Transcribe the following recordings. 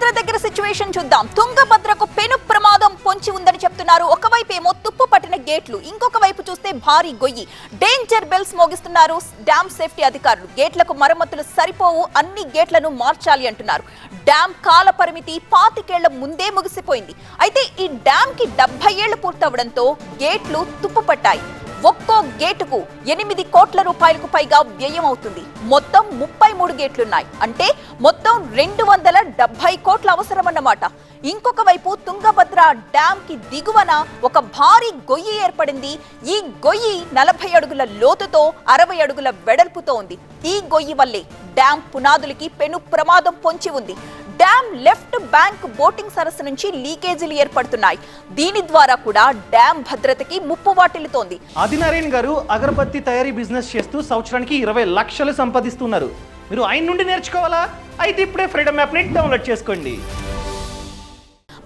తుంగభద్ర దగ్గర సిచ్యువేషన్ చూద్దాం. తుంగభద్రకు పెను ప్రమాదం పొంచి ఉందని చెప్తున్నారు. ఒకవైపు ఏమో తుప్పు పట్టిన గేట్లు ఇంకొక వైపు చూస్తే భారీ గొయ్యి. డేంజర్ బెల్స్ మోగిస్తున్నారు డ్యామ్ సేఫ్టీ అధికారులు. గేట్లకు మరమ్మతులు సరిపోవు అన్ని గేట్లను మార్చాలి అంటున్నారు. డ్యామ్ కాల పరిమితి పాతికేళ్ళ ముందే ముగిసిపోయింది. అయితే ఈ డ్యామ్కి డెబ్బై ఏళ్ళు పూర్తవడంతో గేట్లు తుప్పు పట్టాయి. ఒక్కో గేటుకు ఎనిమిది కోట్ల రూపాయలకు పైగా వ్యయం అవుతుంది. మొత్తం ముప్పై మూడు గేట్లున్నాయి. అంటే మొత్తం రెండు వందల డెబ్బై కోట్ల అవసరమన్నమాట. ఇంకొక వైపు తుంగభద్ర డ్యామ్కి దిగువన ఒక భారీ గొయ్యి ఏర్పడింది. ఈ గొయ్యి నలభై అడుగుల లోతుతో అరవై అడుగుల వెడల్పుతో ఉంది. ఈ గొయ్యి వల్లే డ్యామ్ పునాదులకి పెను ప్రమాదం పొంచి ఉంది. డ్యామ్ లెఫ్ట్ బ్యాంక్ బోటింగ్ సరస్సు నుంచి లీకేజీలు ఏర్పడుతున్నాయి. దీని ద్వారా కూడా డ్యామ్ భద్రతకి ముప్పు వాటిల్లుతోంది. ఆదినారాయణ గారు అగరబత్తి తయారీ బిజినెస్ చేస్తూ సంవత్సరానికి ఇరవై లక్షలు సంపాదిస్తున్నారు. మీరు ఆయన నుండి నేర్చుకోవాలా? అయితే ఇప్పుడే ఫ్రీడమ్ యాప్ని డౌన్లోడ్ చేసుకోండి.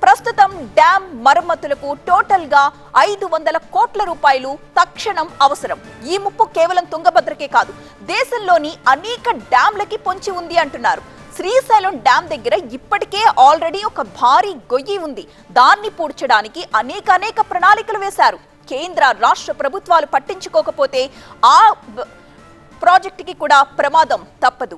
ప్రస్తుతం డ్యామ్ మరమ్మతులకు టోటల్గా ఐదు వందల కోట్ల రూపాయలు తక్షణం అవసరం. ఈ ముప్పు కేవలం తుంగభద్రకే కాదు దేశంలోని అనేక డ్యాంలకి పొంచి ఉంది అంటున్నారు. శ్రీశైలం డ్యామ్ దగ్గర ఇప్పటికే ఆల్రెడీ ఒక భారీ గొయ్యి ఉంది. దాన్ని పూడ్చడానికి అనేక అనేక ప్రణాళికలు వేశారు. కేంద్ర రాష్ట్ర ప్రభుత్వాలు పట్టించుకోకపోతే ఆ ప్రాజెక్టుకి కూడా ప్రమాదం తప్పదు.